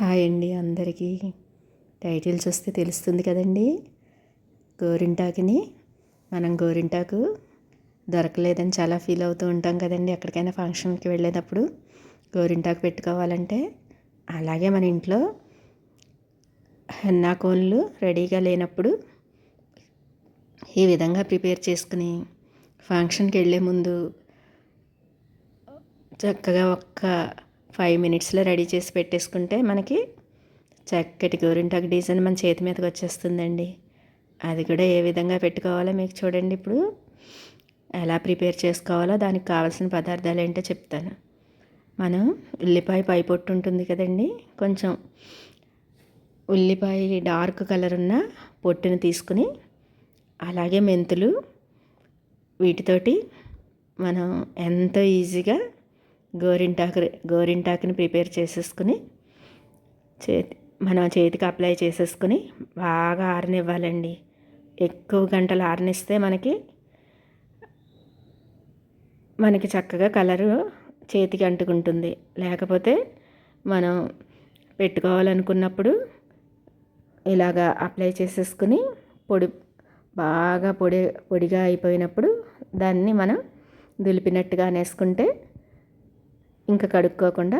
Hi అండి అందరికీ. Titles వస్తే తెలుస్తుంది కదండి. గోరింటాకుని. మనం గోరింటాకు దొరకలేదని చాలా ఫీల్ అవుతూ ఉంటాం కదండి. ఎక్కడికైనా ఫంక్షన్కి వెళ్ళేటప్పుడు గోరింటాకు పెట్టుకోవాలంటే. అలాగే మన ఇంట్లో హెన్నా కోన్లు రెడీగా లేనప్పుడు ఈ విధంగా ప్రిపేర్ చేసుకుని ఫంక్షన్కి వెళ్ళే ముందు చక్కగా ఒక్క ఫైవ్ మినిట్స్లో రెడీ చేసి పెట్టేసుకుంటే మనకి చక్కటి గోరింటాకు డిజైన్ మన చేతి మీదకి వచ్చేస్తుందండి. అది కూడా ఏ విధంగా పెట్టుకోవాలో మీకు చూడండి ఇప్పుడు. ఎలా ప్రిపేర్ చేసుకోవాలో దానికి కావాల్సిన పదార్థాలు ఏంటో చెప్తాను. మనం ఉల్లిపాయ పై పొట్టు ఉంటుంది కదండి. కొంచెం ఉల్లిపాయ డార్క్ కలర్ ఉన్న పొట్టుని తీసుకుని అలాగే మెంతులు వీటితోటి మనం ఎంతో ఈజీగా గోరింటాకు గోరింటాకుని ప్రిపేర్ చేసేసుకుని చేతి మనం చేతికి అప్లై చేసేసుకుని బాగా ఆరనివ్వాలండి. ఎక్కువ గంటలు ఆరనిస్తే మనకి మనకి చక్కగా కలరు చేతికి అంటుకుంటుంది. లేకపోతే మనం పెట్టుకోవాలనుకున్నప్పుడు ఇలాగా అప్లై చేసేసుకుని పొడి బాగా పొడి పొడిగా అయిపోయినప్పుడు దాన్ని మనం దులిపినట్టుగా అనేసుకుంటే ఇంకా కడుక్కోకుండా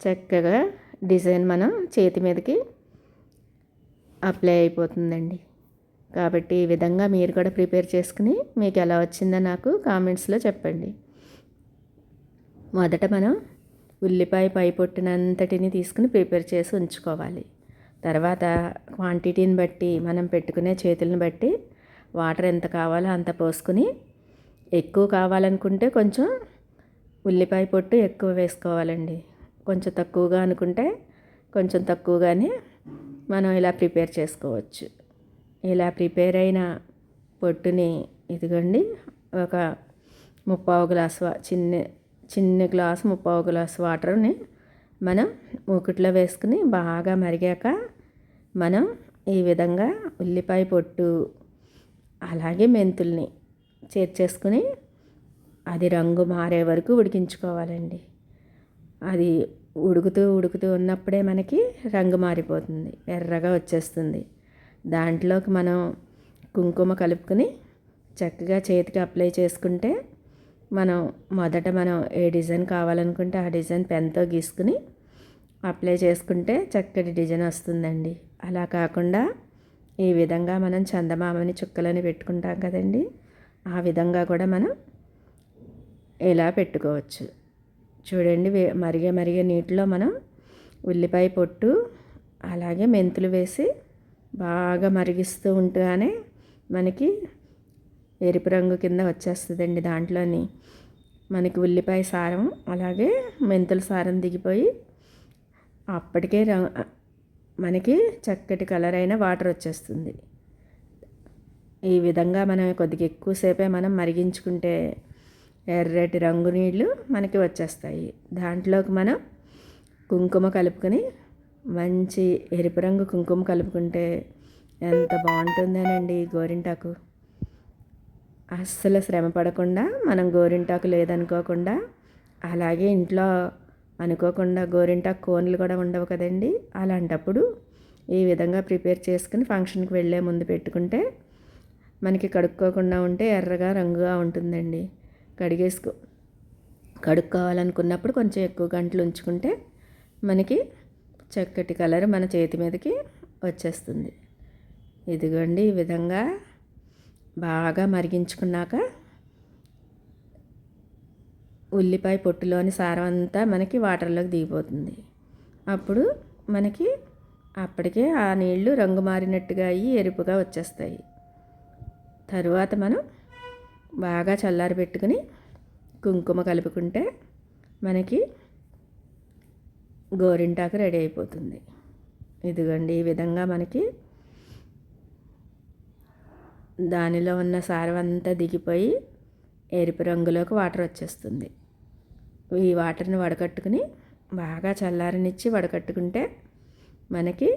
చక్కగా డిజైన్ మనం చేతి మీదకి అప్లై అయిపోతుందండి. కాబట్టి ఈ విధంగా మీరు కూడా ప్రిపేర్ చేసుకుని మీకు ఎలా వచ్చిందో నాకు కామెంట్స్లో చెప్పండి. మొదట మనం ఉల్లిపాయ పై పొట్టినంతటిని తీసుకుని ప్రిపేర్ చేసి ఉంచుకోవాలి. తర్వాత క్వాంటిటీని బట్టి మనం పెట్టుకునే చేతులను బట్టి వాటర్ ఎంత కావాలో అంత పోసుకుని ఎక్కువ కావాలనుకుంటే కొంచెం ఉల్లిపాయ పొట్టు ఎక్కువ వేసుకోవాలండి. కొంచెం తక్కువగా అనుకుంటే కొంచెం తక్కువగానే మనం ఇలా ప్రిపేర్ చేసుకోవచ్చు. ఇలా ప్రిపేర్ అయిన పొట్టుని ఇదిగోండి ఒక ముప్పావు గ్లాస్ చిన్న చిన్న గ్లాసు ముప్పావు గ్లాస్ వాటర్ని మనం మూకుట్లో వేసుకుని బాగా మరిగాక మనం ఈ విధంగా ఉల్లిపాయ పొట్టు అలాగే మెంతుల్ని చేర్చేసుకుని అది రంగు మారే వరకు ఉడికించుకోవాలండి. అది ఉడుకుతూ ఉడుకుతూ ఉన్నప్పుడే మనకి రంగు మారిపోతుంది ఎర్రగా వచ్చేస్తుంది. దాంట్లోకి మనం కుంకుమ కలుపుకొని చక్కగా చేతికి అప్లై చేసుకుంటే మనం మొదట మనం ఏ డిజైన్ కావాలనుకుంటే ఆ డిజైన్ పెన్తో గీసుకుని అప్లై చేసుకుంటే చక్కటి డిజైన్ వస్తుందండి. అలా కాకుండా ఈ విధంగా మనం చందమామని చుక్కలని పెట్టుకుంటాం కదండి ఆ విధంగా కూడా మనం ఇలా పెట్టుకోవచ్చు? చూడండి మరిగే మరిగే నీటిలో మనం ఉల్లిపాయ పొట్టు అలాగే మెంతులు వేసి బాగా మరిగిస్తూ ఉంటూనే మనకి ఎరుపు రంగు కింద వచ్చేస్తుందండి దాంట్లోని. మనకి ఉల్లిపాయ సారం అలాగే మెంతుల సారం దిగిపోయి అప్పటికే మనకి చక్కటి కలర్ అయిన వాటర్ వచ్చేస్తుంది. ఈ విధంగా మనం కొద్దిగా ఎక్కువసేపే మనం మరిగించుకుంటే ఎర్రటి రంగు నీళ్ళు మనకి వచ్చేస్తాయి. దాంట్లోకి మనం కుంకుమ కలుపుకొని మంచి ఎరుపు రంగు కుంకుమ కలుపుకుంటే ఎంత బాగుంటుందేనండి గోరింటాకు. అస్సలు శ్రమ పడకుండా మనం గోరింటాకు లేదనుకోకుండా అలాగే ఇంట్లో అనుకోకుండా గోరింటాకు కోన్లు కూడా ఉండవు కదండి. అలాంటప్పుడు ఈ విధంగా ప్రిపేర్ చేసుకుని ఫంక్షన్కి వెళ్ళే ముందు పెట్టుకుంటే మనకి కడుక్కోకుండా ఉంటే ఎర్రగా రంగుగా ఉంటుందండి. కడిగేసుకో. కడుక్కోవాలనుకున్నప్పుడు కొంచెం ఎక్కువ గంటలు ఉంచుకుంటే మనకి చక్కటి కలర్ మన చేతి మీదకి వచ్చేస్తుంది. ఇదిగోండి ఈ విధంగా బాగా మరిగించుకున్నాక ఉల్లిపాయ పొట్టులోని సారం అంతా మనకి వాటర్లోకి దిగిపోతుంది. అప్పుడు మనకి అప్పటికే ఆ నీళ్ళు రంగు మారినట్టుగా అయ్యి ఎరుపుగా వచ్చేస్తాయి. తరువాత మనం బాగా చల్లారి పెట్టుకుని కుంకుమ కలుపుకుంటే మనకి గోరింటాకు రెడీ అయిపోతుంది. ఇదిగోండి ఈ విధంగా మనకి దానిలో ఉన్న సారం అంతా దిగిపోయి ఎరుపు రంగులోకి వాటర్ వచ్చేస్తుంది. ఈ వాటర్ని వడకట్టుకుని బాగా చల్లారనిచ్చి వడకట్టుకుంటే మనకి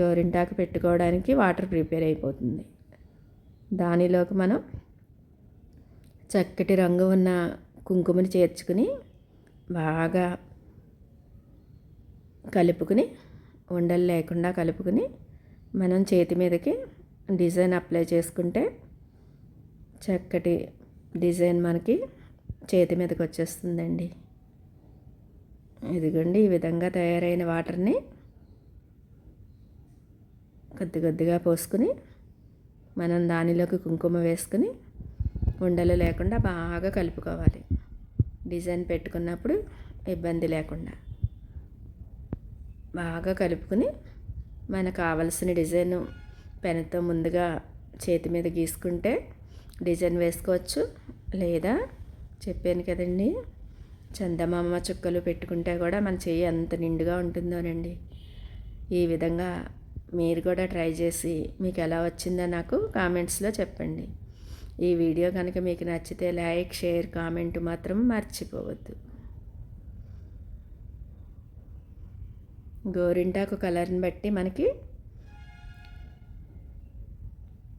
గోరింటాకు పెట్టుకోవడానికి వాటర్ ప్రిపేర్ అయిపోతుంది. దానిలోకి మనం చక్కటి రంగు ఉన్న కుంకుమని చేర్చుకుని బాగా కలుపుకుని ఉండలు లేకుండా కలుపుకుని మనం చేతి మీదకి డిజైన్ అప్లై చేసుకుంటే చక్కటి డిజైన్ మనకి చేతి మీదకి వచ్చేస్తుందండి. ఇదిగోండి ఈ విధంగా తయారైన వాటర్ని కొద్ది కొద్దిగా పోసుకుని మనం దానిలోకి కుంకుమ వేసుకుని ఉండలు లేకుండా బాగా కలుపుకోవాలి. డిజైన్ పెట్టుకున్నప్పుడు ఇబ్బంది లేకుండా. బాగా కలుపుకుని మనకు కావలసిన డిజైన్ పెన్తో ముందుగా చేతి మీద గీసుకుంటే డిజైన్ వేసుకోవచ్చు. లేదా చెప్పాను కదండి చందమామ చుక్కలు పెట్టుకుంటే కూడా మన చెయ్యి ఎంత నిండుగా ఉంటుందోనండి. ఈ విధంగా మీరు కూడా ట్రై చేసి మీకు ఎలా వచ్చిందో నాకు కామెంట్స్లో చెప్పండి. ఈ వీడియో కనుక మీకు నచ్చితే లైక్ షేర్ కామెంట్ మాత్రం మర్చిపోవద్దు. గోరింటాకు కలర్ని బట్టి మనకి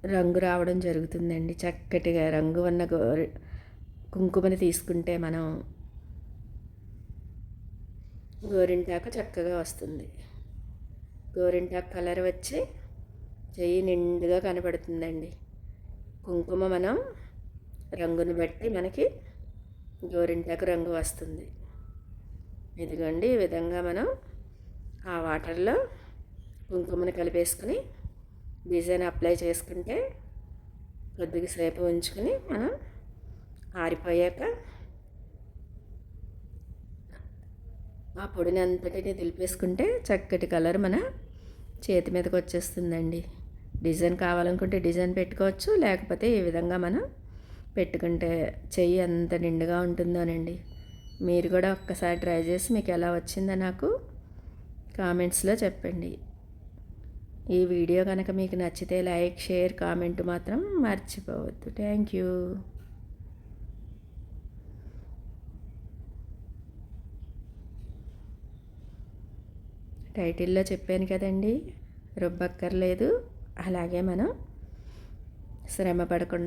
రంగు రావడం జరుగుతుందండి. చక్కటిగా రంగు ఉన్న గోరి కుంకుమని తీసుకుంటే మనం గోరింటాకు చక్కగా వస్తుంది. గోరింటాకు కలర్ వచ్చి చెయ్యి నిండుగా కనపడుతుందండి. కుంకుమ మనం రంగును బట్టి మనకి గోరింటాకు రంగు వస్తుంది. ఇదిగోండి ఈ విధంగా మనం ఆ వాటర్లో కుంకుమని కలిపేసుకుని డిజైన్ అప్లై చేసుకుంటే కొద్దిగా సేపు ఉంచుకుని మనం ఆరిపోయాక ఆ పొడిని అంతటిని తెలిపేసుకుంటే చక్కటి కలర్ మన చేతి మీదకి వచ్చేస్తుందండి. డిజైన్ కావాలనుకుంటే డిజైన్ పెట్టుకోవచ్చు లేకపోతే ఈ విధంగా మనం పెట్టుకుంటే చెయ్యి ఎంత నిండుగా ఉంటుందోనండి. మీరు కూడా ఒక్కసారి ట్రై చేసి మీకు ఎలా వచ్చిందో నాకు కామెంట్స్లో చెప్పండి. ఈ వీడియో కనుక మీకు నచ్చితే లైక్ షేర్ కామెంట్ మాత్రం మర్చిపోవద్దు. Thank you. టైటిల్లో చెప్పాను కదండి రుబ్బక్కర్లేదు. అలాగే మనం శ్రమ పడకుండా